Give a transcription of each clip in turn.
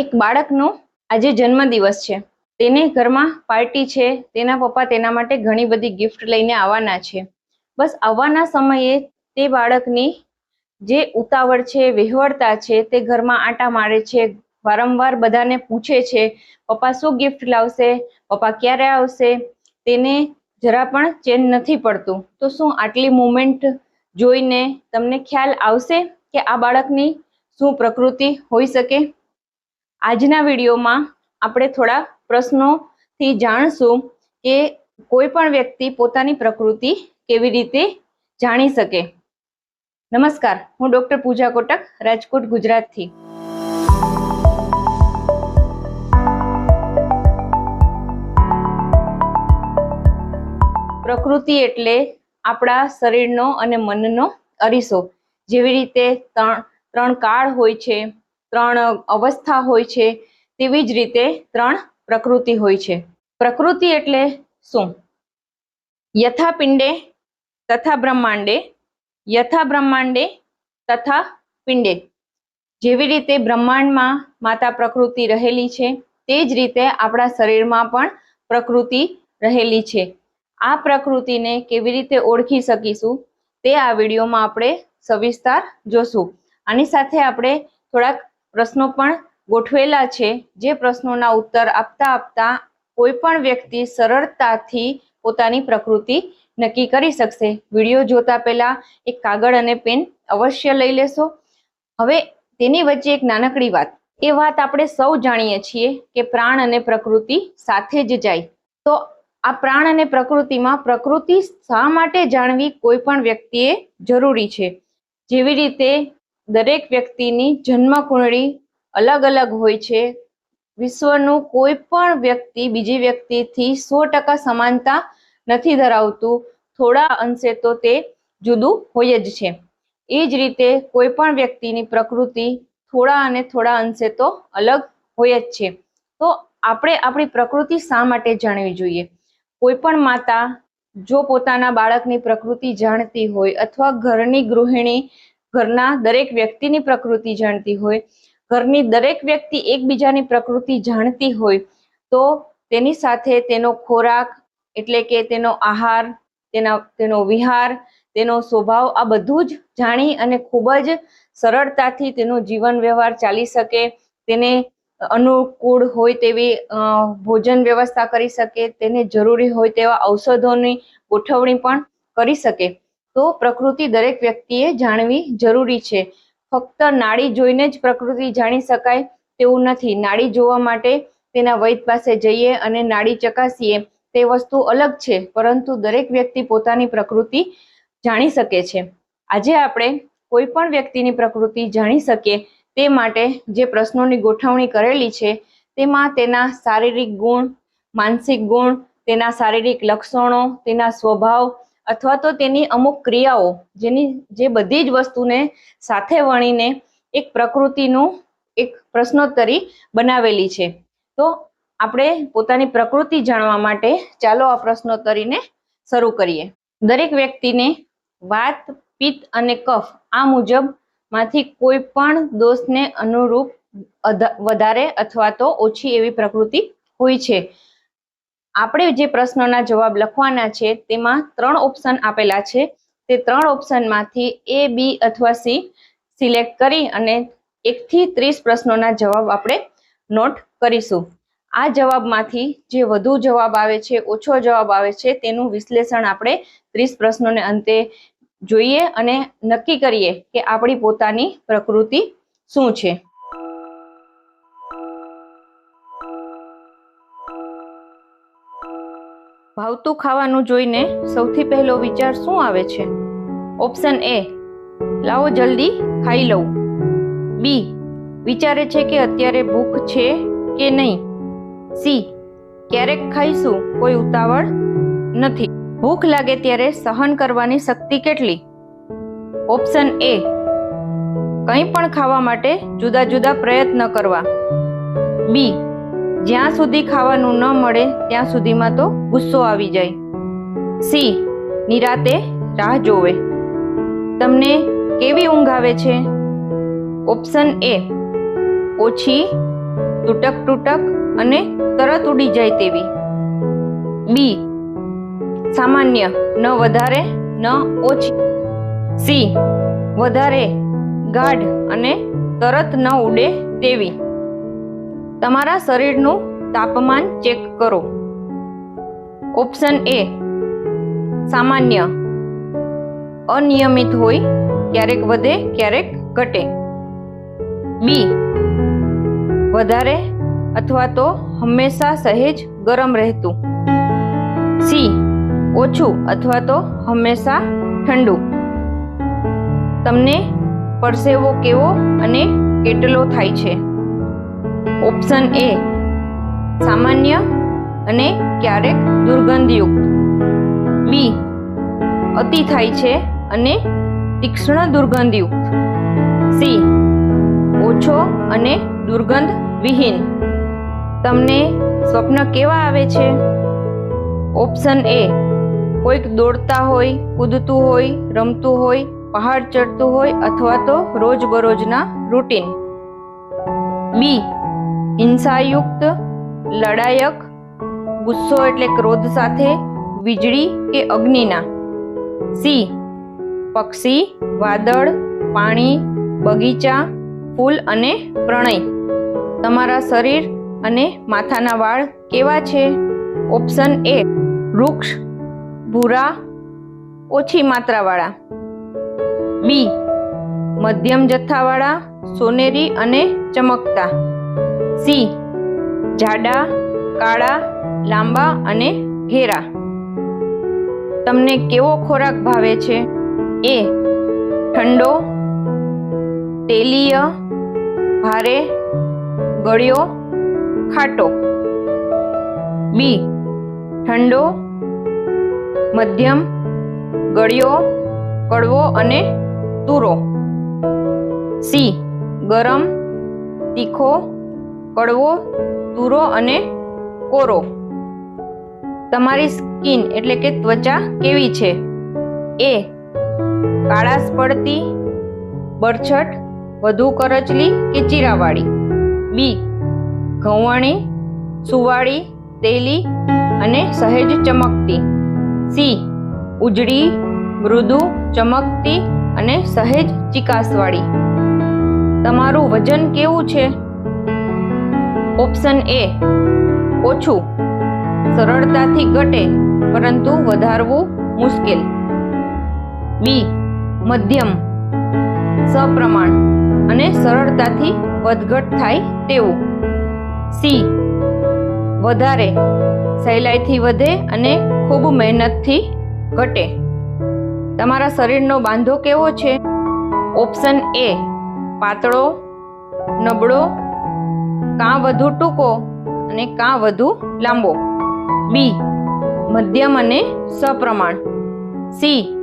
એક બાળકનો આજે જન્મદિવસ છે. તેને ઘરમાં પાર્ટી છે. તેના પપ્પા તેના માટે ઘણી બધી ગિફ્ટ લઈને આવવાના છે. બસ આવવાના સમયે તે બાળકની જે ઉતાવળ છે વહેવડતા છે, તે ઘરમાં આટા મારે છે, વારંવાર બધાને પૂછે છે, પપ્પા શું ગિફ્ટ લાવશે? પપ્પા ક્યારે આવશે? તેને જરા પણ ચેન નથી પડતું. તો શું આટલી મુમેન્ટ જોઈને તમને ખ્યાલ આવશે કે આ બાળકની શું પ્રકૃતિ હોઈ શકે? આજના વિડીયોમાં આપણે થોડા પ્રશ્નોથી જાણશું કે કોઈ પણ વ્યક્તિ પોતાની પ્રકૃતિ કેવી રીતે જાણી શકે. નમસ્કાર, હું ડૉક્ટર પૂજા કોટક, રાજકોટ, ગુજરાતથી. પ્રકૃતિ એટલે આપણા શરીરનો અને મનનો અરીસો. જેવી રીતે ત્રણ ત્રણ કાળ હોય છે ત્રણ અવસ્થા હોય છે, તેવી જ રીતે ત્રણ પ્રકૃતિ હોય છે. પ્રકૃતિ એટલે શું? યથાપિંડે તથા બ્રહ્માંડે, યથા બ્રહ્માંડે તથા પિંડે. જેવી રીતે બ્રહ્માંડમાં માતા પ્રકૃતિ રહેલી છે, તે જ રીતે આપણા શરીરમાં પણ પ્રકૃતિ રહેલી છે. આ પ્રકૃતિને કેવી રીતે ઓળખી શકીશું? તે આ વિડીયોમાં આપણે સવિસ્તાર જોશું. આની સાથે આપણે થોડાક પ્રશ્નો પણ ગોઠવેલા છે. જે પ્રશ્નોના ઉત્તર આપતા આપતા કોઈ પણ વ્યક્તિ સરળતાથી પોતાની પ્રકૃતિ નક્કી કરી શકશે. વીડિયો જોતા પહેલા એક કાગળ અને પેન અવશ્ય લઈ લેશો. હવે તેની વચ્ચે એક નાનકડી વાત. એ વાત આપણે સૌ જાણીએ છીએ કે પ્રાણ અને પ્રકૃતિ સાથે જ જાય. તો આ પ્રાણ અને પ્રકૃતિમાં પ્રકૃતિ શા માટે જાણવી કોઈ પણ વ્યક્તિએ જરૂરી છે? જેવી રીતે દરેક વ્યક્તિની જન્મ કુંડળી અલગ અલગ હોય છે. વિશ્વનું કોઈ પણ વ્યક્તિ બીજી વ્યક્તિથી સો ટકા સમાનતા નથી ધરાવતું. થોડા અંશે તો તે જુદું હોય જ છે. એ જ રીતે કોઈ પણ વ્યક્તિની પ્રકૃતિ થોડા અને થોડા અંશે તો અલગ હોય જ છે. તો આપણે આપણી પ્રકૃતિ શા માટે જાણવી જોઈએ? કોઈ પણ માતા જો પોતાના બાળકની પ્રકૃતિ જાણતી હોય અથવા ઘરની ગૃહિણી ઘરના દરેક વ્યક્તિની પ્રકૃતિ જાણતી હોય, ઘરની દરેક વ્યક્તિ એકબીજાની પ્રકૃતિ જાણતી હોય, તો તેની સાથે તેનો ખોરાક એટલે કે તેનો આહાર, તેના, તેનો વિહાર, તેનો સ્વભાવ આ બધું જ જાણી અને ખૂબ જ સરળતાથી તેનો જીવન વ્યવહાર ચાલી શકે, તેને અનુકૂળ હોય તેવી ભોજન વ્યવસ્થા કરી શકે, તેને જરૂરી હોય તેવા ઔષધોની ગોઠવણી પણ કરી શકે. તો પ્રકૃતિ દરેક વ્યક્તિએ જાણવી જરૂરી છે. ફક્ત નાડી જોઈને જ પ્રકૃતિ જાણી શકાય તેવું નથી. નાડી જોવા માટે તેના વૈદ પાસે જઈએ અને નાડી ચકાસીએ તે વસ્તુ અલગ છે, પરંતુ દરેક વ્યક્તિ પોતાની પ્રકૃતિ જાણી શકે છે. આજે આપણે કોઈ પણ વ્યક્તિની પ્રકૃતિ જાણી શકીએ તે માટે જે પ્રશ્નોની ગોઠવણી કરેલી છે, તેમાં તેના શારીરિક ગુણ, માનસિક ગુણ, તેના શારીરિક લક્ષણો, તેના સ્વભાવ અથવા તો તેની અમુક ક્રિયાઓ જેની, જે બધી જ વસ્તુને સાથે વણીને એક પ્રકૃતિનું એક પ્રશ્નોત્તરી બનાવેલી છે. તો આપણે પોતાની પ્રકૃતિ જાણવા માટે ચાલો આ પ્રશ્નોત્તરીને શરૂ કરીએ. દરેક વ્યક્તિને વાત, પિત્ત અને કફ આ મુજબમાંથી કોઈ પણ દોષને અનુરૂપ વધારે અથવા તો ઓછી એવી પ્રકૃતિ હોય છે. આપણે જે પ્રશ્નોના જવાબ લખવાના છે, તેમાં ત્રણ ઓપ્શન આપેલા છે. તે ત્રણ ઓપ્શનમાંથી એ બી અથવા સી સિલેક્ટ કરી અને એકથી ત્રીસ પ્રશ્નોના જવાબ આપણે નોટ કરીશું. આ જવાબમાંથી જે વધુ જવાબ આવે છે, ઓછો જવાબ આવે છે, તેનું વિશ્લેષણ આપણે ત્રીસ પ્રશ્નોને અંતે જોઈએ અને નક્કી કરીએ કે આપણી પોતાની પ્રકૃતિ શું છે. ભાવતું ખાવાનું જોઈને સૌથી પહેલો વિચાર શું આવે છે? ઓપ્શન એ, લાવો જલ્દી, ખાઈ લઉં. બી વિચારે છે કે અત્યારે ભૂખ છે કે નહીં? સી ક્યારેક ખાઈશું, કોઈ ઉતાવળ નથી. ભૂખ લાગે ત્યારે સહન કરવાની શક્તિ કેટલી? ઓપ્શન એ, કંઈ પણ ખાવા માટે જુદા જુદા પ્રયત્ન કરવા. બી જ્યાં સુધી ખાવાનું ન મળે, ત્યાં સુધીમાં તો ગુસ્સો આવી જાય. સી, નિરાતે રાહ જોવે. તમને કેવી ઊંઘ આવે છે? ઓપ્શન એ, ઓછી તૂટક તૂટક અને તરત ઉડી જાય તેવી. બી, સામાન્ય, ન વધારે, ન ઓછી. સી, વધારે, ગાઢ અને તરત ન ઉડે તેવી. તમારા શરીરનું તાપમાન ચેક કરો. ઓપ્શન એ, સામાન્ય. અનિયમિત હોય, ક્યારેક વધે, ક્યારેક ઘટે. બી, વધારે અથવા તો હંમેશા સહેજ ગરમ રહેતું. સી, ઓછું અથવા તો હંમેશા ઠંડુ. તમને પરસેવો કેવો અને કેટલો થાય છે? ઓપ્શન એ, સામાન્ય અને ક્યારેક દુર્ગંધયુક્ત. બી, અતિ થાય છે અને તીક્ષ્ણ દુર્ગંધયુક્ત. સી, ઓછો અને દુર્ગંધ વિહીન. તમને સ્વપ્ન કેવા આવે છે? ઓપ્શન એ, કોઈક દોડતા હોય, કૂદતું હોય, રમતું હોય, પહાડ ચડતું હોય અથવા તો રોજબરોજના રૂટીન. બી હિંસાયુક્ત, લડાયક, ગુસ્સો એટલે ક્રોધ સાથે, વીજળી કે અગ્નિના. સી. પક્ષી, વાદળ, પાણી, બગીચા, ફૂલ અને પ્રણય. તમારા શરીર અને માથાના વાળ કેવા છે? ઓપ્શન એ, વૃક્ષ, ભૂરા, ઓછી માત્રાવાળા. બી. મધ્યમ જથ્થાવાળા, સોનેરી અને ચમકતા. સી. જાડા, કાળા, લાંબા અને ઘેરા. તમને કેવો ખોરાક ભાવે છે? એ. ઠંડો, તેલીય, ભારે, ગળ્યો, ખાટો. બી. ઠંડો, મધ્યમ, ગળ્યો, કડવો અને તુરો સી. ગરમ, તીખો કડવો તુરો અને કોરો. તમારી સ્કિન એટલે કે ત્વચા કેવી છે? એ કાળાશ પડતી બરછટ, વધુ કરચલી કે ચીરાવાળી બી ઘઉંવાણી સુવાળી, તેલી અને સહેજ ચમકતી? સી, ઉજળી, મૃદુ, ચમકતી અને સહેજ ચિકાસવાળી? તમારું વજન કેવું છે? ઓપ્શન એ, ઓછું, સરળતાથી ઘટે, પરંતુ વધારવું મુશ્કેલ. બી, મધ્યમ, સપ્રમાણ અને સરળતાથી વધઘટ થાય તેવું. સી, વધારે, સહેલાઈથી વધે અને ખૂબ મહેનતથી ઘટે. તમારા શરીરનો બાંધો કેવો છે? ઓપ્શન એ, પાતળો, નબળો કાં વધુ ટૂંકો અને કાં વધુ લાંબો? બી, મધ્યમ અને સપ્રમાણ. સી,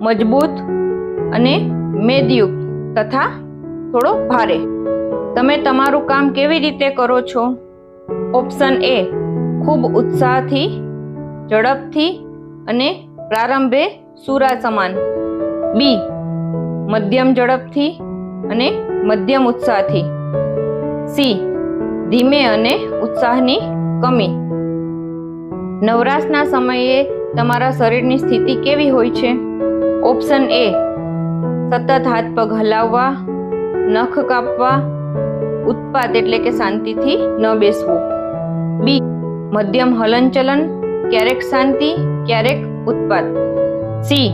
મજબૂત અને મેદયુક્ત તથા થોડો ભારે. તમે તમારું કામ કેવી રીતે કરો છો? ઓપ્શન એ, ખૂબ ઉત્સાહથી, ઝડપથી અને પ્રારંભે સુરા સમાન બી, મધ્યમ ઝડપથી અને મધ્યમ ઉત્સાહથી. સી ધીમે અને ઉત્સાહની કમી. નવરાશના સમયે તમારા શરીરની સ્થિતિ કેવી હોય છે? ઓપ્શન એ, સતત હાથ પગ હલાવવા, નખ કાપવા, ઉત્પાત એટલે કે શાંતિથી ન બેસવું. બી, મધ્યમ હલનચલન, ક્યારેક શાંતિ, ક્યારેક ઉત્પાત. સી,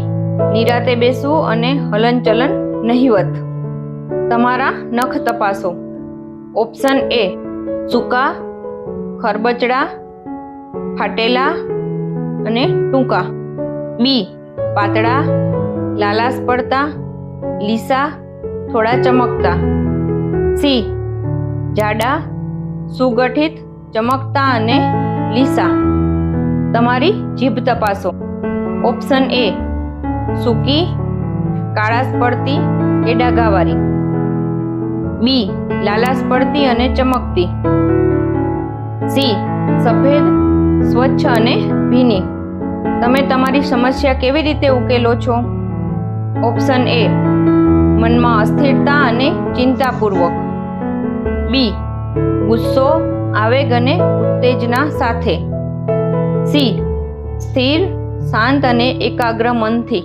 નિરાતે બેસવું અને હલનચલન નહીવત. તમારા નખ તપાસો. ઓપ્શન એ સૂકા, ખરબચડા, ફાટેલા અને ટૂંકા. બી, પાતળા લાલાસ પડતા, લીસા, થોડા ચમકતા. સી, જાડા, સુગઠિત, ચમકતા અને લીસા. તમારી જીભ તપાસો. ઓપ્શન એ, સૂકી, કાળાશ પડતી કે ડાઘાવાળી. બી લાલાશ પડતી અને ચમકતી. સી, સફેદ, સ્વચ્છ અને ભીની. તમે તમારી સમસ્યા કેવી રીતે ઉકેલો છો? ઓપ્શન એ, મનમાં અસ્થિરતા અને ચિંતાપૂર્વક. બી, ગુસ્સો, આવેગ અને ઉત્તેજના સાથે. સી, સ્થિર, શાંત અને એકાગ્ર મનથી.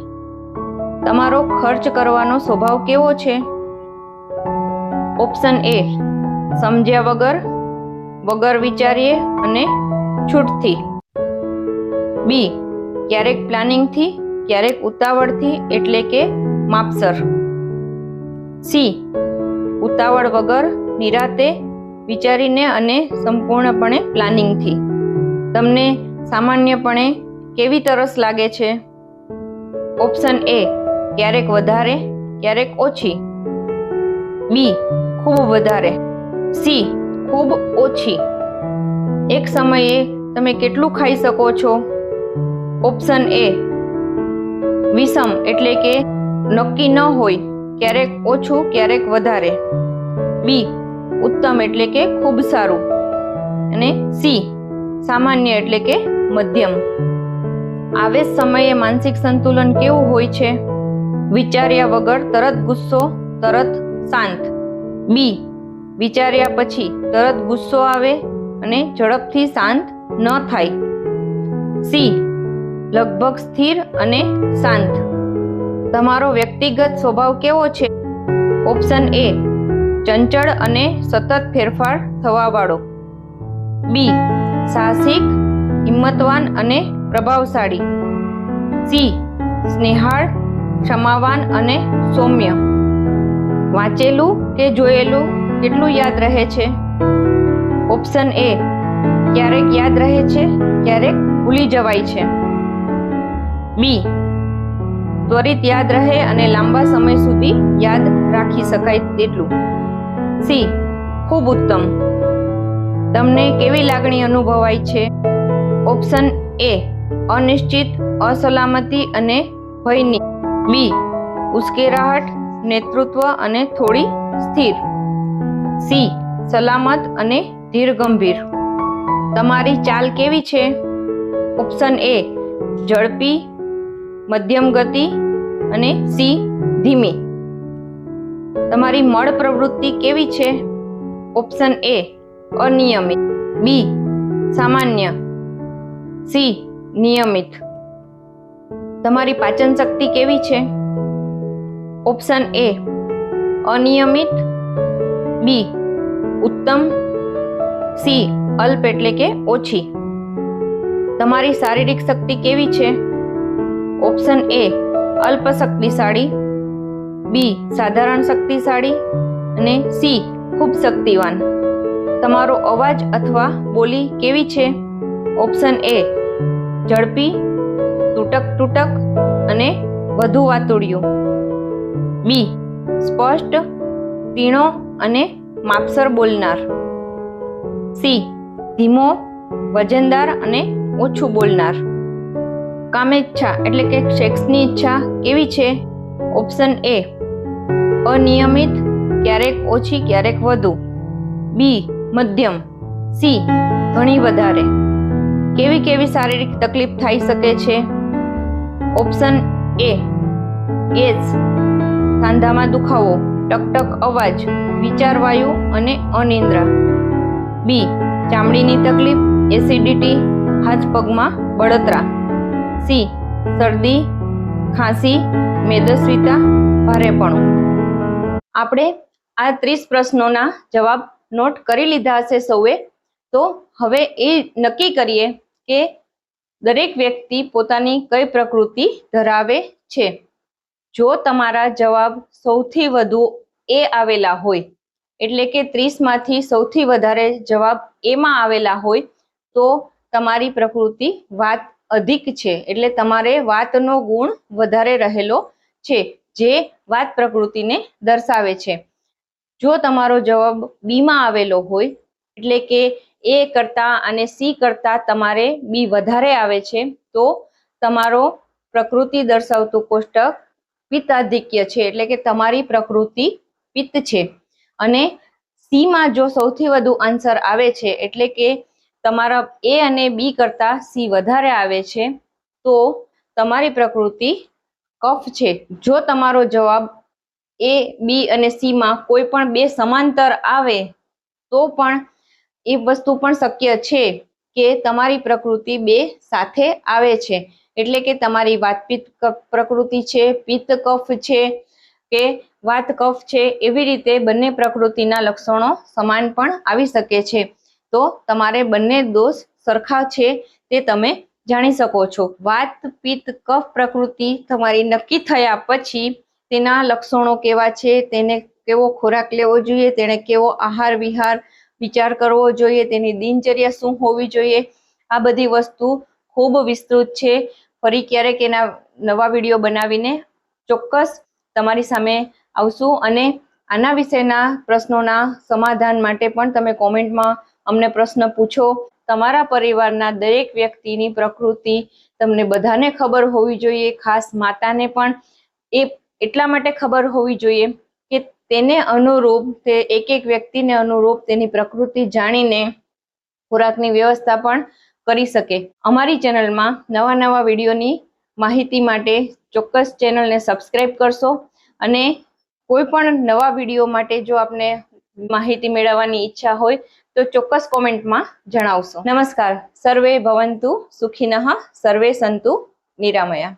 તમારો ખર્ચ કરવાનો સ્વભાવ કેવો છે? ઓપ્શન એ સમજ્યા વગર વગર વિચારીએ અને છૂટથી. બી, ક્યારેક પ્લાનિંગથી, ક્યારેક ઉતાવળથી એટલે કે માપસર. સી, ઉતાવળ વગર, નિરાતે વિચારીને અને સંપૂર્ણપણે પ્લાનિંગથી. તમને સામાન્યપણે કેવી તરસ લાગે છે? ઓપ્શન એ, ક્યારેક વધારે, ક્યારેક ઓછી. બી ખૂબ વધારે. સી, ખૂબ ઓછી. એક સમયે તમે કેટલું ખાઈ શકો છો? ઓપ્શન એ, વિષમ, એટલે કે નક્કી ન હોય, ક્યારેક ઓછું, ક્યારેક વધારે. બી, ઉત્તમ, એટલે કે ખૂબ સારું. અને સી, સામાન્ય, એટલે કે મધ્યમ. આવે સમયે માનસિક સંતુલન કેવું હોય છે? વિચાર્યા વગર તરત ગુસ્સો, તરત શાંત. બી, વિચાર્યા પછી તરત ગુસ્સો આવે અને ઝડપથી શાંત ન થાય. સી, લગભગ સ્થિર અને શાંત. તમારો વ્યક્તિગત સ્વભાવ કેવો છે? ઓપ્શન એ, ચંચળ અને સતત ફેરફાર થવાવાળો. બી, સાહસિક, હિંમતવાન અને પ્રભાવશાળી. સી, સ્નેહાળ, ક્ષમાવાન અને સૌમ્ય. વાંચેલું કે જોયેલું કેટલું યાદ રહે છે? ઓપ્શન એ ક્યારેક યાદ રહે છે, ક્યારેક ભૂલી જવાય છે. બી ત્વરિત યાદ રહે અને લાંબા સમય સુધી યાદ રાખી શકાય તેટલું. સી ખૂબ ઉત્તમ. તમને કેવી લાગણી અનુભવાય છે? ઓપ્શન એ અનિશ્ચિત, અસલામતી અને ભયની. બી ઉશ્કેરાહટ નેતૃત્વ અને થોડી સ્થિર. સી. સલામત અને ધીર ગંભીર તમારી ચાલ કેવી છે? ઓપ્શન એ, ઝડપી, મધ્યમ ગતિ અને સી, ધીમી. તમારી મળ પ્રવૃત્તિ કેવી છે? ઓપ્શન એ, અનિયમિત. બી, સામાન્ય. સી, નિયમિત. તમારી પાચન શક્તિ કેવી છે? ઓપ્શન એ અનિયમિત. બી ઉત્તમ. સી અલ્પ એટલે કે ઓછી. તમારી શારીરિક શક્તિ કેવી છે? ઓપ્શન એ અલ્પ શક્તિશાળી. બી સાધારણ શક્તિશાળી. અને સી ખૂબ શક્તિવાન. તમારો અવાજ અથવા બોલી કેવી છે? ઓપ્શન એ ઝડપી તૂટક તૂટક અને વધુ વાતુડિયું. બી સ્પષ્ટ તીણો અને માપસર બોલનાર. સી. ધીમો, વજનદાર અને ઓછું બોલનાર. કામેચ્છા એટલે કે સેક્સની ઈચ્છા કેવી છે? ઓપ્શન એ, અનિયમિત, ક્યારેક ઓછી, ક્યારેક વધુ. બી, મધ્યમ. સી, ઘણી વધારે. કેવી કેવી શારીરિક તકલીફ થઈ શકે છે? ઓપ્શન એ, એજ. સાંધામાં દુખાવો, ટકટક અવાજ, વિચારવાયુ અને અનિદ્રા. બી, ચામડીની તકલીફ, એસિડિટી હાથ પગમાં બળતરા. સી, શરદી, ખાંસી, મેદસ્વીતા, ભારેપણું. આપણે આ ત્રીસ પ્રશ્નોના જવાબ નોટ કરી લીધા હશે સૌએ. તો હવે એ નક્કી કરીએ કે દરેક વ્યક્તિ પોતાની કઈ પ્રકૃતિ ધરાવે છે? જો તમારા જવાબ સૌથી વધુ એ આવેલા હોય, એટલે કે ત્રીસમાંથી સૌથી વધારે જવાબ એમાં આવેલા હોય, તો તમારી પ્રકૃતિ વાત અધિક છે, એટલે તમારે વાતનો ગુણ વધારે રહેલો છે, જે વાત પ્રકૃતિને દર્શાવે છે. જો તમારો જવાબ બીમાં આવેલો હોય, એટલે કે એ કરતા અને સી કરતા તમારે બી વધારે આવે છે, તો તમારો પ્રકૃતિ દર્શાવતું કોષ્ટક પિત્તાધિક્ય છે, એટલે કે તમારી પ્રકૃતિ પિત્ત છે. અને સીમાં જો સૌથી વધુ આન્સર આવે છે, એટલે કે તમારા એ અને બી કરતા સી વધારે આવે છે, તો તમારી પ્રકૃતિ કફ છે. જો તમારો જવાબ એ, બી અને સીમાં કોઈ પણ બે સમાંતર આવે, તો પણ એ વસ્તુ પણ શક્ય છે કે તમારી પ્રકૃતિ બે સાથે આવે છે. એટલે કે તમારી વાતપીત પ્રકૃતિ છે, પિત્ત કફ છે, કે વાત કફ છે, એવી રીતે બંને પ્રકૃતિના લક્ષણો સમાન પણ આવી શકે છે. તો તમારે બંને દોષ સરખા છે તે તમે જાણી શકો છો. વાત, પિત્ત, કફ પ્રકૃતિ તમારી નક્કી થયા પછી તેના લક્ષણો કેવા છે, તેને કેવો ખોરાક લેવો જોઈએ તેને કેવો આહાર, વિહાર, વિચાર કરવો જોઈએ, તેની દિનચર્યા શું હોવી જોઈએ, આ બધી વસ્તુ ખૂબ વિસ્તૃત છે. ફરી ક્યારેક એના નવા વીડિયો બનાવીને ચોક્કસ તમારી સામે આવશું અને આના વિશેના પ્રશ્નોના સમાધાન માટે પણ તમે કોમેન્ટમાં અમને પ્રશ્ન પૂછો. તમારા પરિવારના દરેક વ્યક્તિની પ્રકૃતિ તમને બધાને ખબર હોવી જોઈએ, ખાસ માતાને પણ એ એટલા માટે ખબર હોવી જોઈએ કે તેને અનુરૂપ તે એક એક વ્યક્તિને અનુરૂપ તેની પ્રકૃતિ જાણીને ખોરાકની વ્યવસ્થા પણ કરી શકે. અમારી ચેનલમાં નવા નવા વિડીયોની માહિતી માટે ચોક્કસ ચેનલને સબસ્ક્રાઈબ કરશો અને કોઈ પણ નવા વીડિયો માટે જો આપને માહિતી મેળવવાની ઈચ્છા હોય તો ચોક્કસ કોમેન્ટમાં જણાવશો. નમસ્કાર. સર્વે ભવંતુ સુખિનઃ, સર્વે સંતુ નિરામયા.